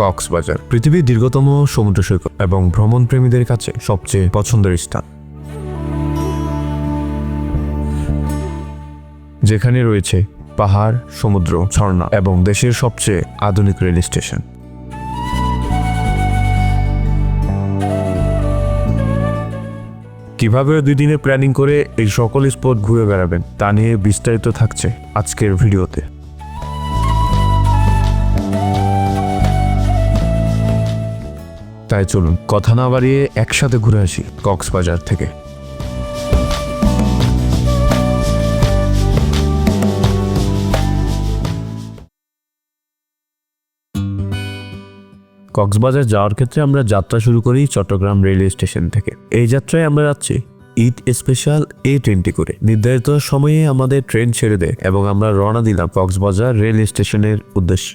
কক্সবাজার, পৃথিবীর দীর্ঘতম সমুদ্র সৈকত এবং ভ্রমণ প্রেমীদের কাছে সবচেয়ে পছন্দের স্থান। যেখানে রয়েছে পাহাড়, সমুদ্র, ঝর্ণা এবং দেশের সবচেয়ে আধুনিক রেল স্টেশন। কীভাবে দুই দিনের প্ল্যানিং করে এই সকল স্পট ঘুরে বেড়াবেন তা নিয়ে বিস্তারিত থাকছে আজকের ভিডিওতে। তাই চলুন, কথা না বাড়িয়ে একসাথে ঘুরে আসি কক্সবাজার থেকে। কক্সবাজার যাওয়ার ক্ষেত্রে আমরা যাত্রা শুরু করি চট্টগ্রাম রেলওয়ে স্টেশন থেকে। এই যাত্রায় আমরা যাচ্ছি ঈদ স্পেশাল এই ট্রেনটি করে। নির্ধারিত সময়ে আমাদের ট্রেন ছেড়ে দেয় এবং আমরা রওনা দিলাম কক্সবাজার রেল স্টেশনের উদ্দেশ্যে।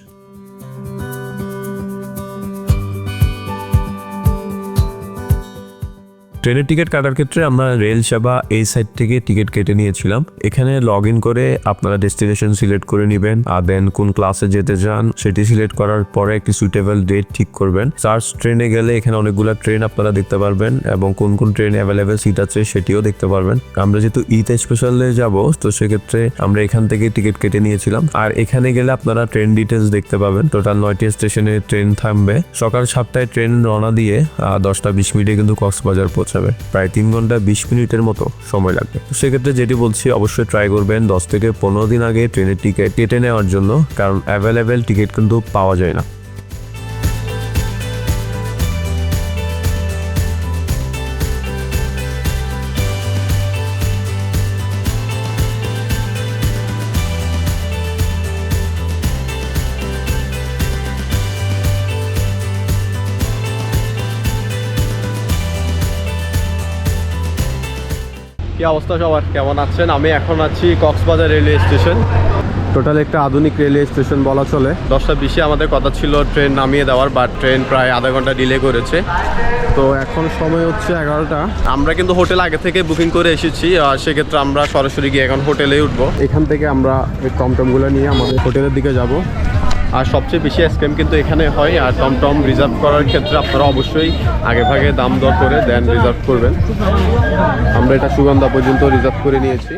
ট্রেনের টিকিট কাটার ক্ষেত্রে আমরা রেল সেবা এই সাইড থেকে টিকিট কেটে নিয়েছিলাম। এখানে লগ ইন করে আপনারা ডেস্টিনেশন সিলেক্ট করে নেবেন, আর দেন কোন ক্লাসে যেতে চান সেটি সিলেক্ট করার পরে একটি সুইটেবল ডেট ঠিক করবেন। সার্চ ট্রেনে গেলে এখানে অনেকগুলো ট্রেন আপনারা দেখতে পারবেন, এবং কোন কোন ট্রেনে অ্যাভেলেবেল সিট আছে সেটিও দেখতে পারবেন। আমরা যেহেতু ঈদ স্পেশালে যাব, তো সেক্ষেত্রে আমরা এখান থেকে টিকিট কেটে নিয়েছিলাম। আর এখানে গেলে আপনারা ট্রেন ডিটেলস দেখতে পাবেন। টোটাল নয়টি স্টেশনে ট্রেন থামবে। সকাল সাতটায় ট্রেন রওনা দিয়ে দশটা বিশ মিনিটে কিন্তু কক্সবাজার পৌঁছাবে প্রায় তিন ঘণ্টা বিশ মিনিটের মতো সময় লাগবে। তো সেক্ষেত্রে যেটি বলছি, অবশ্যই ট্রাই করবেন দশ থেকে পনেরো দিন আগে ট্রেনের টিকিট কেটে নেওয়ার জন্য, কারণ অ্যাভেলেবেল টিকিট কিন্তু পাওয়া যায় না। অবস্থা সবার? কেমন আছেন? আমি এখন আছি কক্সবাজার রেলওয়ে স্টেশন। টোটাল একটা আধুনিক রেলওয়ে স্টেশন বলা চলে। দশটা বিশে আমাদের কথা ছিল ট্রেন নামিয়ে দেওয়ার বাট ট্রেন প্রায় আধা ঘণ্টা ডিলে করেছে। তো এখন সময় হচ্ছে এগারোটা। আমরা কিন্তু হোটেল আগে থেকে বুকিং করে এসেছি আর সেক্ষেত্রে আমরা সরাসরি গিয়ে এখন হোটেলেই উঠবো। এখান থেকে আমরা এই টমটমগুলো নিয়ে আমাদের হোটেলের দিকে যাব। আর সবচেয়ে বেশি স্ক্যাম কিন্তু এখানে হয়, আর টমটম রিজার্ভ করার ক্ষেত্রে আপনারা অবশ্যই আগে ভাগে দাম দর করে দেন রিজার্ভ করবেন। আমরা এটা সুগন্ধা পর্যন্ত রিজার্ভ করে নিয়েছি।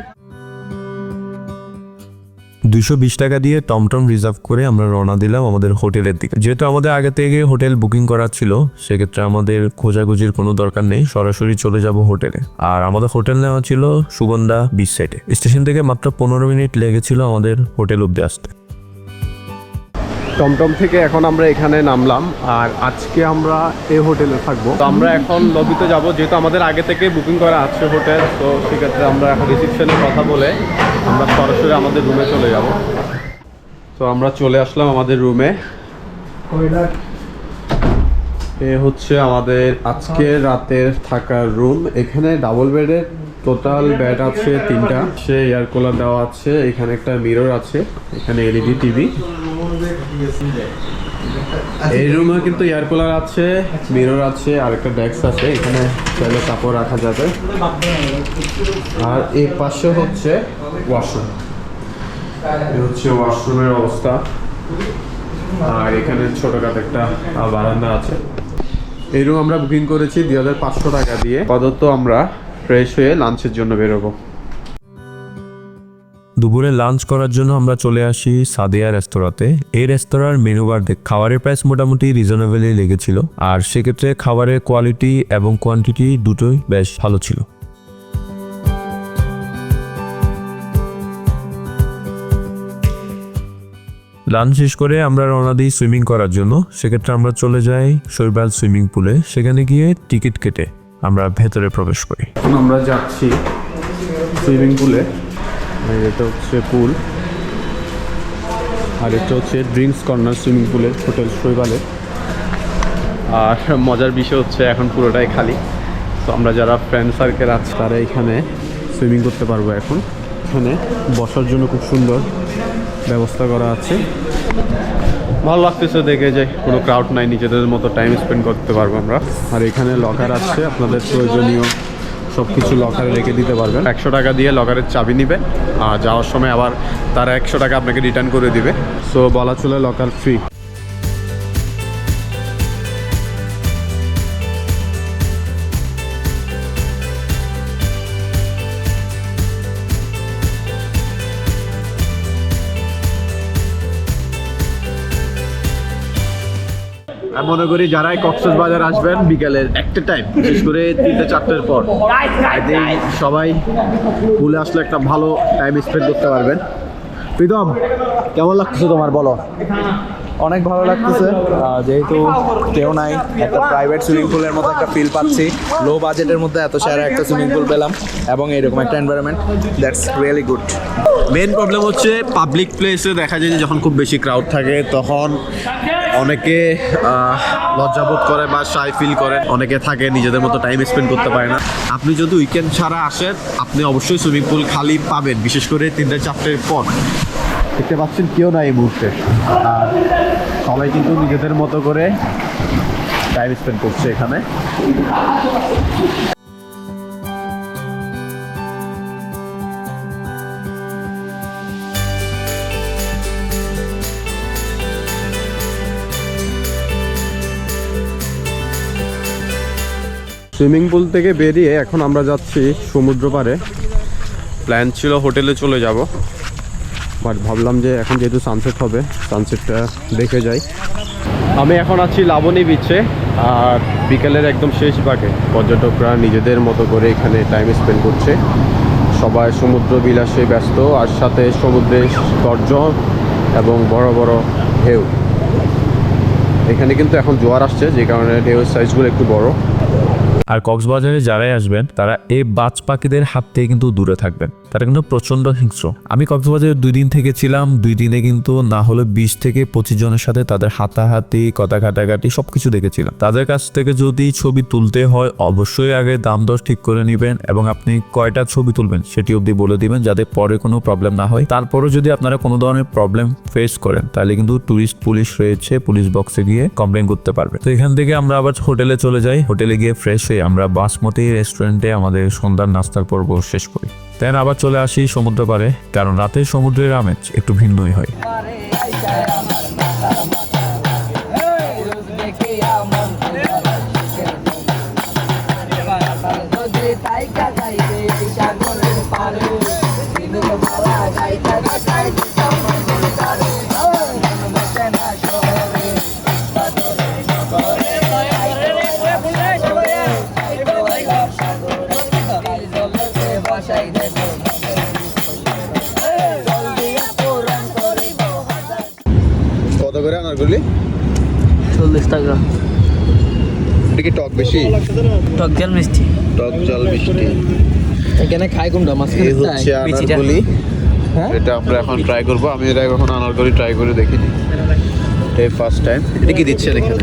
দুশো বিশ টাকা দিয়ে টমটম রিজার্ভ করে আমরা রওনা দিলাম আমাদের হোটেলের দিকে। যেহেতু আমাদের আগে থেকে হোটেল বুকিং করা ছিল, সেক্ষেত্রে আমাদের খোঁজাখুঁজির কোনো দরকার নেই, সরাসরি চলে যাব হোটেলে। আর আমাদের হোটেল নেওয়া ছিল সুগন্ধা বিচ সাইডে স্টেশন থেকে মাত্র পনেরো মিনিট লেগেছিল আমাদের হোটেল অব্দি আসতে। টমটম থেকে এখন আমরা এখানে নামলাম, আর আজকে আমরা এই হোটেলে থাকব। তো আমরা এখন লবিতে যাব, যেহেতু আমাদের আগে থেকে বুকিং করা আছে হোটেল, তো সেক্ষেত্রে আমরা এখন রিসিপশনে কথা বলে আমরা সরাসরি আমাদের রুমে চলে যাব। তো আমরা চলে আসলাম আমাদের রুমে এ। হচ্ছে আমাদের আজকে রাতের থাকার রুম এখানে ডাবল বেডের টোটাল বেড আছে তিনটা। সে এয়ার কুলার দেওয়া আছে, এখানে একটা মিরর আছে, এখানে এলইডি টিভি এই রুমে কিন্তু এয়ার কুলার আছে মিরর আছে, আর একটা ডেস্ক আছে, এখানে চাইলে কাপড় রাখা যাবে। আর এই পাশে হচ্ছে ওয়াশরুম এই হচ্ছে ওয়াশরুমের অবস্থা। আর এখানে ছোটখাটো একটা বারান্দা আছে। এই রুম আমরা বুকিং করেছি দুই হাজার পাঁচশো টাকা দিয়ে। আপাতত আমরা ফ্রেশ হয়ে লাঞ্চের জন্য বেরোবো। দুপুরে লাঞ্চ করার জন্য আমরা চলে আসি সাদিয়া রেস্তোরাঁতে। এই রেস্তোরাঁর মেনু বার খাবারের প্রাইস মোটামুটি রিজনেবলই লেগেছিল, আর সেক্ষেত্রে খাবারের কোয়ালিটি এবং কোয়ান্টিটি দুটোই বেশ ভালো ছিল। লাঞ্চ শেষ করে আমরা রওনা দিই সুইমিং করার জন্য। সেক্ষেত্রে আমরা চলে যাই শৈবাল সুইমিং পুলে সেখানে গিয়ে টিকিট কেটে আমরা ভেতরে প্রবেশ করি। আমরা যাচ্ছি সুইমিং পুলে এটা হচ্ছে পুল আর এটা হচ্ছে ড্রিঙ্কস কর্নার সুইমিং পুলের হোটেল শৈবালের। আর মজার বিষয় হচ্ছে এখন পুরোটাই খালি। তো আমরা যারা ফ্রেন্ড সার্কেল আছে, তারা এখানে সুইমিং করতে পারব এখন। এখানে বসার জন্য খুব সুন্দর ব্যবস্থা করা আছে। ভালো লাগতেছে দেখে যে কোনো ক্রাউড নাই, নিজেদের মতো টাইম স্পেন্ড করতে পারব আমরা। আর এখানে লকার আছে, আপনাদের প্রয়োজনীয় সব কিছু লকারে রেখে দিতে পারবেন। একশো টাকা দিয়ে লকারের চাবি নিবে আর যাওয়ার সময় আবার তারা একশো টাকা আপনাকে রিটার্ন করে দিবে। সো বলা চলে লকার ফ্রি মনে করি যারাই কক্সবাজার বাজার আসবেন বিকালের একটা টাইম বিশেষ করে তিনটে চারটের পর। সবাই পুলে আসলে একটা ভালো টাইম স্পেন্ড করতে পারবেন। প্রীতম কেমন লাগতেছে তোমার? বলো। অনেক ভালো লাগতেছে। যেহেতু কেউ নাই একটা প্রাইভেট সুইমিং পুলের মতো একটা ফিল পাচ্ছি। লো বাজেটের মধ্যে এত সেরা একটা সুইমিং পুল পেলাম এবং এরকম একটা environment that's really good main problem হচ্ছে পাবলিক প্লেসে দেখা যায় যে যখন খুব বেশি ক্রাউড থাকে তখন অনেকে লজ্জাবোধ করে বা সাই ফিল করেন অনেকে থাকে, নিজেদের মতো টাইম স্পেন্ড করতে পারে না। আপনি যদি উইকেন্ড ছাড়া আসেন, আপনি অবশ্যই সুইমিং পুল খালি পাবেন, বিশেষ করে তিনটে চারটের পর। দেখতে পাচ্ছেন কেউ না এই মুহূর্তে। আর সবাই কিন্তু নিজেদের মতো করে টাইম স্পেন্ড করছে এখানে। সুইমিং পুল থেকে বেরিয়ে এখন আমরা যাচ্ছি সমুদ্র পাড়ে। প্ল্যান ছিল হোটেলে চলে যাব, বাট ভাবলাম যে এখন যেহেতু সানসেট হবে সানসেটটা দেখে যাই। আমি এখন আছি লাবণী বিচে আর বিকেলের একদম শেষ ভাগে পর্যটকরা নিজেদের মতো করে এখানে টাইম স্পেন্ড করছে। সবাই সমুদ্র বিলাসে ব্যস্ত, আর সাথে সমুদ্রের গর্জন এবং বড় বড় ঢেউ। এখানে কিন্তু এখন জোয়ার আসছে, যে কারণে ঢেউয়ের সাইজগুলো একটু বড়। আর কক্সবাজারে যারাই আসবেন তারা এই বাজ পাখিদের হাত থেকে কিন্তু দূরে থাকবেন। তারা কিন্তু প্রচণ্ড হিংস্র। আমি কক্সবাজারে দুই দিন থেকে ছিলাম, দুই দিনে কিন্তু না হলে বিশ থেকে পঁচিশ জনের সাথে তাদের হাতাহাতি কথা কাটাকাটি সবকিছু দেখেছিলাম। তাদের কাছ থেকে যদি ছবি তুলতে হয়, অবশ্যই আগে দাম দর ঠিক করে নেবেন এবং আপনি কয়টা ছবি তুলবেন সেটি অবধি বলে দিবেন যাতে পরে কোনো প্রবলেম না হয়। তারপরও যদি আপনারা কোনো ধরনের প্রবলেম ফেস করেন, তাহলে কিন্তু টুরিস্ট পুলিশ রয়েছে পুলিশ বক্সে গিয়ে কমপ্লেন করতে পারবে তো এখান থেকে আমরা আবার হোটেলে চলে যাই। হোটেলে গিয়ে ফ্রেশ হয়ে আমরা বাসমতি রেস্টুরেন্টে আমাদের সন্ধ্যার নাস্তার পর্ব শেষ করি। দেন আবার চলে আসি সমুদ্র পারে কারণ রাতে সমুদ্রের আমেজ একটু ভিন্নই হয়। টাকা এটা কি টক বেশি? টক জাল মিষ্টি। টক জল মিষ্টি। এখানে খাই কোনটা? মাছ এই হচ্ছে আনারগুলি হ্যাঁ? এটা আমরা এখন ট্রাই করব। আমি এটা এখন আনারগুলি ট্রাই করে দেখিনি। এই ফার্স্ট টাইম এটা কি দিচ্ছেন এখানে?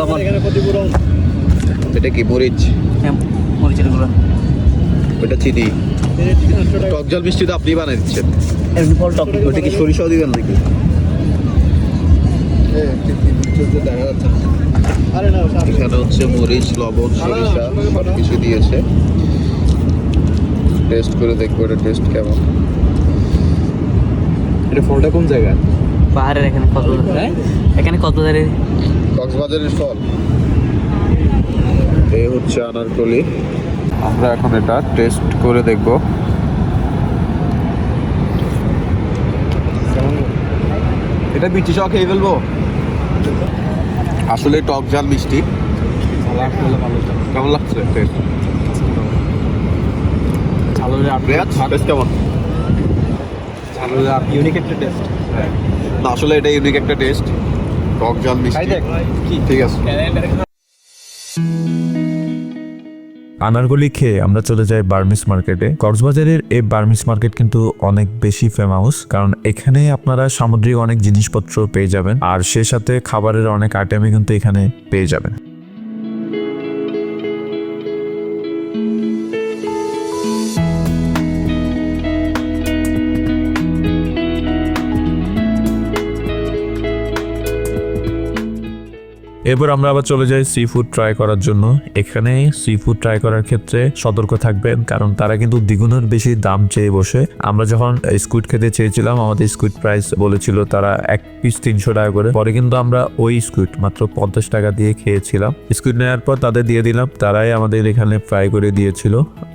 লবণ। এটা কি মরিচ? হ্যাঁ, মরিচের গুঁড়ো। ওটা চিনি। টক জল মিষ্টি তো আপনি বানিয়ে দিচ্ছেন। এরকম ফল টক। ওটা কি সরিষাও দিবেন নাকি? এখানে হচ্ছে মরিচ লবণ সরিষা কিছু দিয়েছে। টেস্ট করে দেখব এটা টেস্ট কেমন। এটা ফলটা কোন জায়গায়? পাহাড়ের এখানে কক্সবাজার এখানে কক্সবাজারের কক্সবাজারের ফল। এই হচ্ছে আনারকলি। আমরা এখন এটা টেস্ট করে দেখব। এটা বিচি সহ খেয়ে ফেলব? আসলে টক ঝাল মিষ্টি। কেমন লাগছে? টেস্ট রিয়াজ টেস্ট কেমন? ইউনিক একটা টেস্ট না আসলে এটা ইউনিক একটা টেস্ট টক ঝাল মিষ্টি। ঠিক আছে। আনারগুলি খেয়ে আমরা চলে যাই বার্মিস মার্কেটে। কক্সবাজারের এই বার্মিস মার্কেট কিন্তু অনেক বেশি ফেমাস কারণ এখানে আপনারা সামুদ্রিক অনেক জিনিসপত্র পেয়ে যাবেন, আর সে সাথে খাবারের অনেক আইটেমই কিন্তু এখানে পেয়ে যাবেন। এরপর আমরা আবার চলে যাই সি ফুড ট্রাই করার জন্য। এখানে সি ফুড ট্রাই করার ক্ষেত্রে সতর্ক থাকবেন, কারণ তারা কিন্তু দ্বিগুণের বেশি দাম চেয়ে বসে। আমরা যখন স্কুইড খেতে চেয়েছিলাম, আমাদের স্কুইড প্রাইস বলেছিল তারা এক পিস তিনশো টাকা করে। পরে কিন্তু আমরা ওই স্কুইড মাত্র পঞ্চাশ টাকা দিয়ে খেয়েছিলাম। স্কুইড নেওয়ার পর তাদের দিয়ে দিলাম, তারাই আমাদের এখানে ফ্রাই করে দিয়েছিল।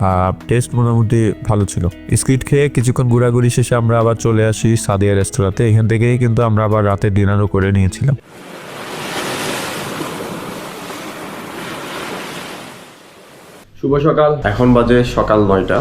আর টেস্ট মোটামুটি ভালো ছিল। স্কুইড খেয়ে কিছুক্ষণ ঘোরাঘুরি শেষে আমরা আবার চলে আসি সাদিয়া রেস্তোরাঁতে এখান থেকেই কিন্তু আমরা আবার রাতে ডিনারও করে নিয়েছিলাম। শুভ সকাল। এখন বাজে সকাল নয়টা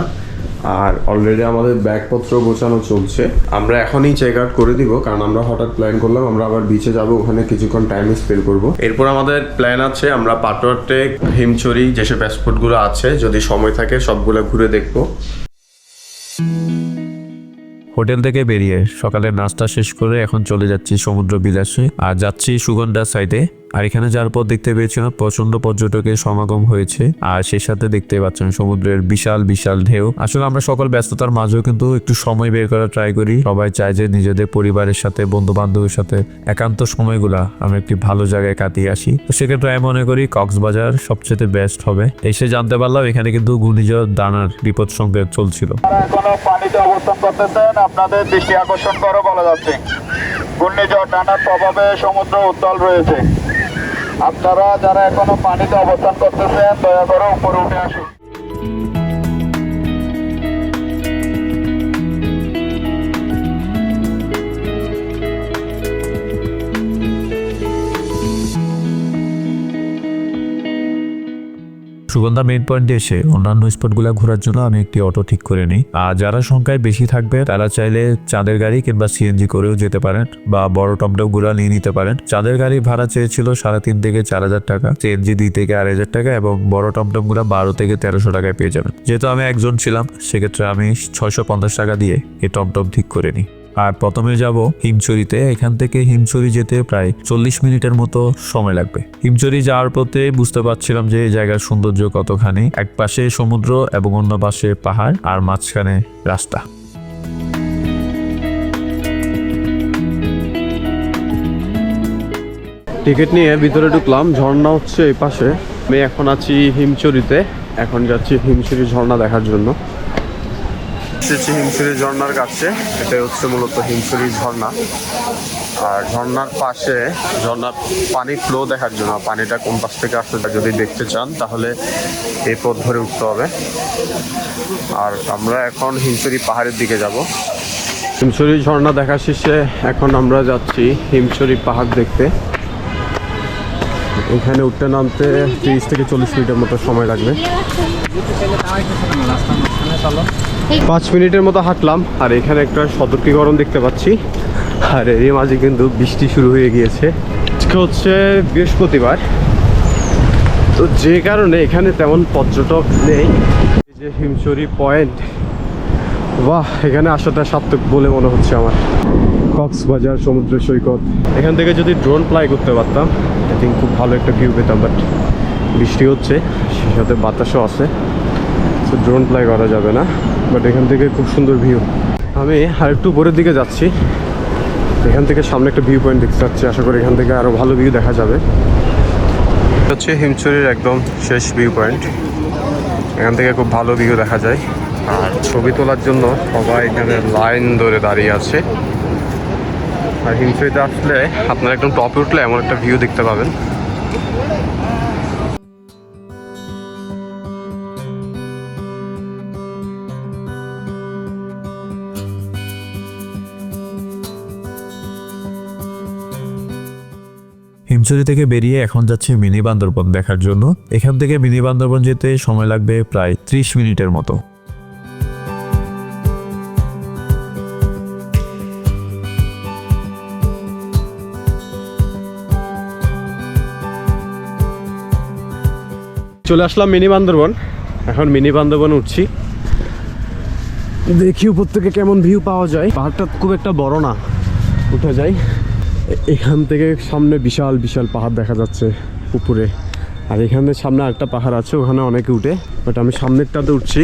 আর অলরেডি আমাদের ব্যাগপত্র গোছানো চলছে। আমরা এখনই চেক আউট করে দিব কারণ আমরা হঠাৎ প্ল্যান করলাম আমরা আবার বিচে যাব ওখানে কিছুক্ষণ টাইম স্পেন্ড করব। এরপর আমাদের প্ল্যান আছে আমরা পাটোয়ারটেক হিমচুরি যেসব স্পটগুলো আছে যদি সময় থাকে সবগুলো ঘুরে দেখব। হোটেল থেকে বেরিয়ে সকালের নাস্তা শেষ করে এখন চলে যাচ্ছি সমুদ্র বিলাসে আর যাচ্ছি সুগন্ধা সাইডে আর এখানে যার পর দেখতে পেয়েছিলাম প্রচণ্ড পর্যটকের সমাগম হয়েছে, আর সেই সাথে দেখতে পাচ্ছেন সমুদ্রের বিশাল বিশাল ঢেউ। আসলে আমরা সকল ব্যস্ততার মাঝেও কিন্তু একটু সময় বের করার ট্রাই করি। সবাই চায় যে নিজেদের পরিবারের সাথে বন্ধু বান্ধবের সাথে একান্ত সময়গুলা আমরা একটি ভালো জায়গায় কাটিয়ে আসি। তো সেক্ষেত্রে আমি মনে করি কক্সবাজার সবচেয়ে বেস্ট হবে। এসে জানতে পারলাম, এখানে কিন্তু ঘূর্ণিঝড়, দানার বিপদ সংকেত চলছিল। আপনাদের দৃষ্টি আকর্ষণ করে বলা যাচ্ছে। ঘূর্ণিঝড় টানার প্রভাবে সমুদ্র উত্তাল রয়েছে। আপনারা যারা এখনও পানিতে অবস্থান করতেছেন দয়া করে উপরে উঠে আসুন। সুগন্ধা মেইন পয়েন্টে এসে অন্যান্য স্পটগুলো ঘোরার জন্য আমি একটি অটো ঠিক করে নিই। আর যারা সংখ্যায় বেশি থাকবে তারা চাইলে চাঁদের গাড়ি কিংবা সিএনজি করেও যেতে পারেন বা বড় টমটমগুলা নিয়ে নিতে পারেন। চাঁদের গাড়ি ভাড়া চেয়েছিল সাড়ে তিন থেকে চার হাজার টাকা সিএনজি দুই থেকে আড়াই হাজার টাকা এবং বড় টমটমগুলা বারো থেকে তেরোশো টাকায় পেয়ে যাবেন। যেহেতু আমি একজন ছিলাম, সেক্ষেত্রে আমি ছয়শো পঞ্চাশ টাকা দিয়ে এই টমটম ঠিক করে নিই। আর প্রথমে যাব হিমচুরিতে এখান থেকে হিমচুরি যেতে প্রায় চল্লিশ মিনিটের মতো সময় লাগবে। হিমচুরি যাওয়ার পথে বুঝতে পারছিলাম যে এই জায়গার সৌন্দর্য কতখানি। এক পাশে সমুদ্র এবং অন্য পাশে পাহাড় আর মাঝখানে রাস্তা। টিকিট নিয়ে ভিতরে ঢুকলাম, ঝর্ণা হচ্ছে এই পাশে। আমি এখন আছি হিমচুরিতে এখন যাচ্ছি হিমচুরি ঝর্ণা দেখার জন্য। এসেছি হিমচুরি ঝর্নার কাছে। এটাই হচ্ছে মূলত হিমচুরি ঝর্ণা। আর ঝর্ণার পাশে ঝর্ণার পানি ফ্লো দেখার জন্য, পানিটা কোন পাশ থেকে আসছে যদি দেখতে চান, তাহলে এই পথ ধরে উঠতে হবে। আর আমরা এখন হিমচুরি পাহাড়ের দিকে যাব। হিমচুরি ঝর্ণা দেখা শেষে এখন আমরা যাচ্ছি হিমচুরি পাহাড় দেখতে। এখানে উঠতে নামতে তিরিশ থেকে চল্লিশ মিনিটের মতো সময় লাগবে। পাঁচ মিনিটের মতো হাঁটলাম, আর এখানে একটা সতর্কীকরণ দেখতে পাচ্ছি। আর এর মাঝে কিন্তু বৃষ্টি শুরু হয়ে গিয়েছে। আজকে হচ্ছে বৃহস্পতিবার। তো যে কারণে এখানে তেমন পর্যটক নেই। যে হিমচুরি পয়েন্ট, বাহ, এখানে আসাটা সার্থক বলে মনে হচ্ছে আমার। কক্সবাজার সমুদ্র সৈকত। এখান থেকে যদি ড্রোন ফ্লাই করতে পারতাম আই থিঙ্ক খুব ভালো একটা ভিউ পেতাম বাট বৃষ্টি হচ্ছে, সেই সাথে বাতাসও আছে। ড্রোন ফ্লাই করা যাবে না বাট এখান থেকে খুব সুন্দর ভিউ আমি আর একটু উপরের দিকে যাচ্ছি। এখান থেকে সামনে একটা ভিউ পয়েন্ট দেখতে পাচ্ছি আশা করি এখান থেকে আরও ভালো ভিউ দেখা যাবে। হচ্ছে হিমচুরির একদম শেষ ভিউ পয়েন্ট এখান থেকে খুব ভালো ভিউ দেখা যায়। আর ছবি তোলার জন্য সবাই এখানে লাইন ধরে দাঁড়িয়ে আছে। আর হিমচুরিতে আসলে আপনারা একদম টপে উঠলে এমন একটা ভিউ দেখতে পাবেন। হিমচুরি থেকে বেরিয়ে এখন যাচ্ছি মিনি বান্দরবন দেখার জন্য। এখান থেকে মিনি বান্দরবন যেতে সময় লাগবে প্রায় ত্রিশ মিনিটের মতো। চলে আসলাম মিনি বান্দরবন। এখন মিনি বান্দরবন উঠছি। দেখি উপর থেকে কেমন ভিউ পাওয়া যায়। পাহাড়টা খুব একটা বড় না। উঠে যাই। এ- এখান থেকে সামনে বিশাল বিশাল পাহাড় দেখা যাচ্ছে উপরে। আর এখানে সামনে একটা পাহাড় আছে, ওখানে অনেকে উঠে। বাট আমি সামনেরটাতে উঠছি,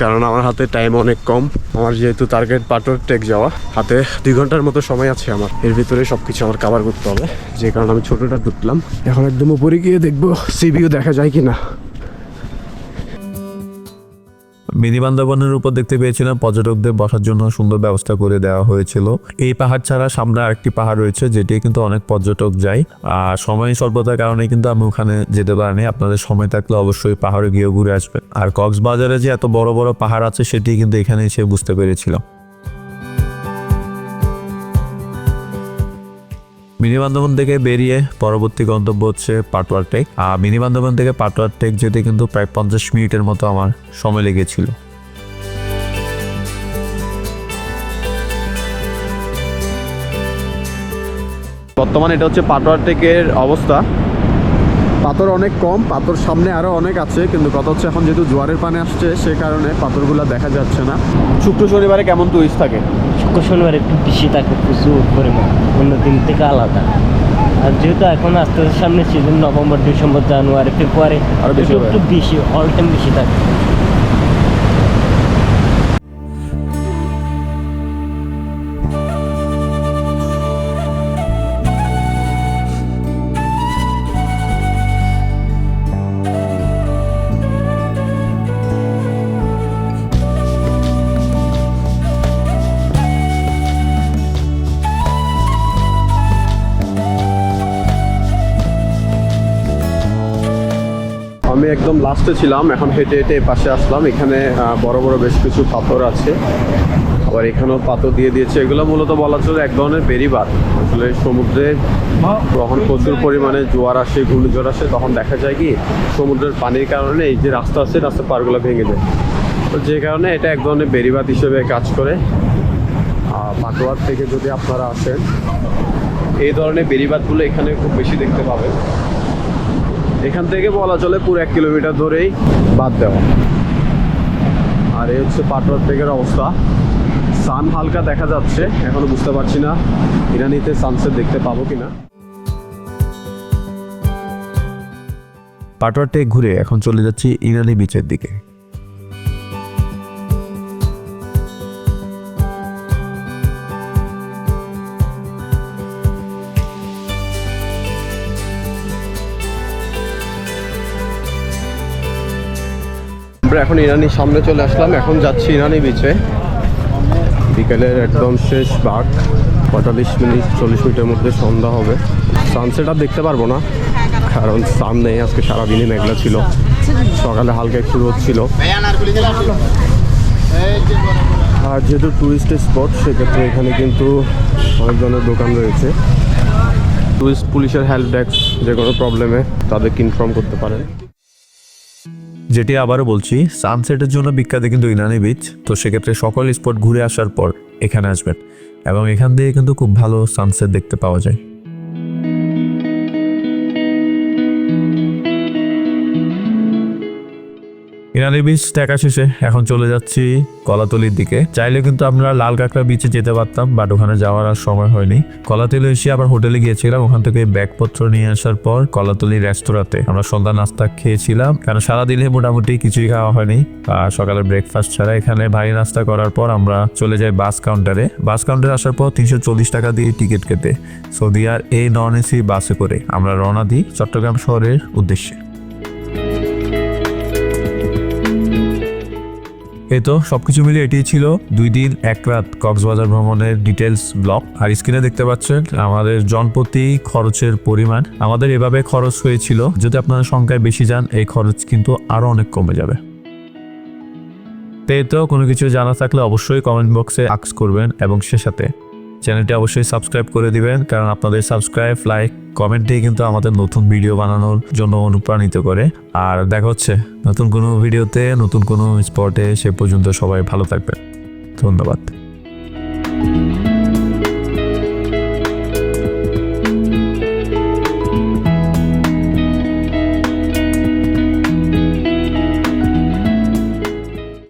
কারণ আমার হাতে টাইম অনেক কম। আমার যেহেতু টার্গেট পাটর টেক যাওয়া, হাতে দুই ঘণ্টার মতো সময় আছে আমার। এর ভিতরে সবকিছু আমার কাভার করতে হবে। যে কারণে আমি ছোটটা ঢুকলাম এখন একদম উপরে গিয়ে দেখব সি ভিউ দেখা যায় কিনা। মিনি বান্দরবনের উপর দেখতে পেয়েছিলাম, পর্যটকদের বসার জন্য সুন্দর ব্যবস্থা করে দেওয়া হয়েছিল। এই পাহাড় ছাড়া সামনে আরেকটি পাহাড় রয়েছে, যেটি কিন্তু অনেক পর্যটক যায়। আর সময় স্বল্পতার কারণে কিন্তু আমি ওখানে যেতে পারিনি। আপনাদের সময় থাকলে অবশ্যই পাহাড়ে গিয়ে ঘুরে আসবেন। আর কক্সবাজারে যে এত বড় বড় পাহাড় আছে, সেটি কিন্তু এখানে এসে বুঝতে পেরেছিলাম। মিনি বান্ধবন থেকে বেরিয়ে পরবর্তী গন্তব্য হচ্ছে পাটোয়ার টেক। আর মিনি বান্ধবন থেকে পাটোয়ার টেক যেতে কিন্তু প্রায় পঞ্চাশ মিনিটের মতো আমার সময় লেগেছিল। বর্তমানে এটা হচ্ছে পাটোয়ার টেকের অবস্থা। পাথর অনেক কম পাথর সামনে আরও অনেক আছে কিন্তু কথা হচ্ছে এখন যেহেতু জোয়ারের পানে আসছে সে কারণে পাথরগুলো দেখা যাচ্ছে না। শুক্র শনিবারে কেমন টুরিস্ট থাকে? শুক্র শনিবার একটু বেশি থাকে প্রচুর পরিমাণ। অন্য দিন থেকে আলাদা। আর যেহেতু এখন আস্তে আস্তে সামনে season November December January February আরও একটু বেশি অল টাইম বেশি থাকে। একদম লাস্টে ছিলাম, এখন হেঁটে হেঁটে পাশে আসলাম। এখানে বড় বড় বেশ কিছু পাথর আছে। আবার এখানেও পাথর দিয়ে দিয়েছে। এগুলো মূলত বলা চলে এক ধরনের বেরিবার আসলে সমুদ্রে যখন প্রচুর পরিমাণে জোয়ার আসে, ঘূর্ণিঝড় আসে, তখন দেখা যায় কি, সমুদ্রের পানির কারণে এই যে রাস্তা আছে, রাস্তার পারগুলো ভেঙে যায়। তো যে কারণে এটা এক ধরনের বেরিবাদ হিসেবে কাজ করে। আর পাটোয়ার থেকে যদি আপনারা আসেন, এই ধরনের বেরিবাদগুলো এখানে খুব বেশি দেখতে পাবেন। এখান থেকে বলা চলে পুরো এক কিলোমিটার ধরেই বাদ দেওয়া। আর এই হচ্ছে পাটোয়ার থেকের অবস্থা। সান হালকা দেখা যাচ্ছে, এখনও বুঝতে পারছি না ইরানিতে সানসেট দেখতে পাবো কিনা। পাটোয়ার টেক ঘুরে এখন চলে যাচ্ছি ইরানি বিচের দিকে। আমরা এখন ইরানির সামনে চলে আসলাম। এখন যাচ্ছি ইরানি বিচে বিকেলের একদম শেষ বাঘ। পঁয়তাল্লিশ মিনিট, চল্লিশ মিনিটের মধ্যে সন্ধ্যা হবে। সানসেট আর দেখতে পারব না, কারণ সান নেই আজকে সারাদিনই মেঘলা ছিল। সকালে হালকা একটু রোদ ছিল। আর যেহেতু টুরিস্ট স্পট সেক্ষেত্রে এখানে কিন্তু অনেক ধরনের দোকান রয়েছে। টুরিস্ট পুলিশের হেল্প ডেস্ক যে কোনো প্রবলেমে তাদেরকে ইনফর্ম করতে পারেন। যেটি আবারও বলছি সানসেটের জন্য বিখ্যাত কিন্তু ইনানি বিচ তো সেক্ষেত্রে সকল স্পট ঘুরে আসার পর এখানে আসবেন। এবং এখান দিয়ে কিন্তু খুব ভালো সানসেট দেখতে পাওয়া যায়। ইনানি বিচ দেখা শেষে এখন চলে যাচ্ছি কলাতলির দিকে। চাইলে কিন্তু আমরা লাল কাঁকড়া বিচে যেতে পারতাম বাট ওখানে যাওয়ার আর সময় হয়নি। কলাতলি এসে আবার হোটেলে গিয়েছিলাম, ওখান থেকে ব্যাগপত্র নিয়ে আসার পর কলাতলি রেস্তোরাঁতে আমরা সন্ধ্যা নাস্তা খেয়েছিলাম, কারণ সারাদিনে মোটামুটি কিছুই খাওয়া হয়নি। আর সকালে ব্রেকফাস্ট ছাড়া এখানে ভারী নাস্তা করার পর আমরা চলে যাই বাস কাউন্টারে বাস কাউন্টারে আসার পর তিনশো চল্লিশ টাকা দিয়ে টিকিট কেটে সৌদি আর এই নন এসি বাসে করে আমরা রওনা দিই চট্টগ্রাম শহরের উদ্দেশ্যে। এই তো, সবকিছু মিলে এটি ছিল দুই দিন, এক রাত কক্সবাজার ভ্রমণের ডিটেলস ব্লক আর স্ক্রিনে দেখতে পাচ্ছেন, আমাদের জনপ্রতি খরচের পরিমাণ। আমাদের এভাবে খরচ হয়েছিল, যদি আপনারা সংখ্যায় বেশি যান, এই খরচ কিন্তু আরও অনেক কমে যাবে। তো কোনো কিছু জানা থাকলে অবশ্যই কমেন্ট বক্সে আক্স করবেন এবং সে সাথে। চ্যানেলটি অবশ্যই সাবস্ক্রাইব করে দিবেন, কারণ আপনাদের সাবস্ক্রাইব, লাইক কমেন্টই কিন্তু আমাদের নতুন ভিডিও বানানোর জন্য অনুপ্রাণিত করে। আর দেখা হচ্ছে নতুন কোনো ভিডিওতে, নতুন কোনো স্পটে সে পর্যন্ত সবাই ভালো থাকবেন। ধন্যবাদ।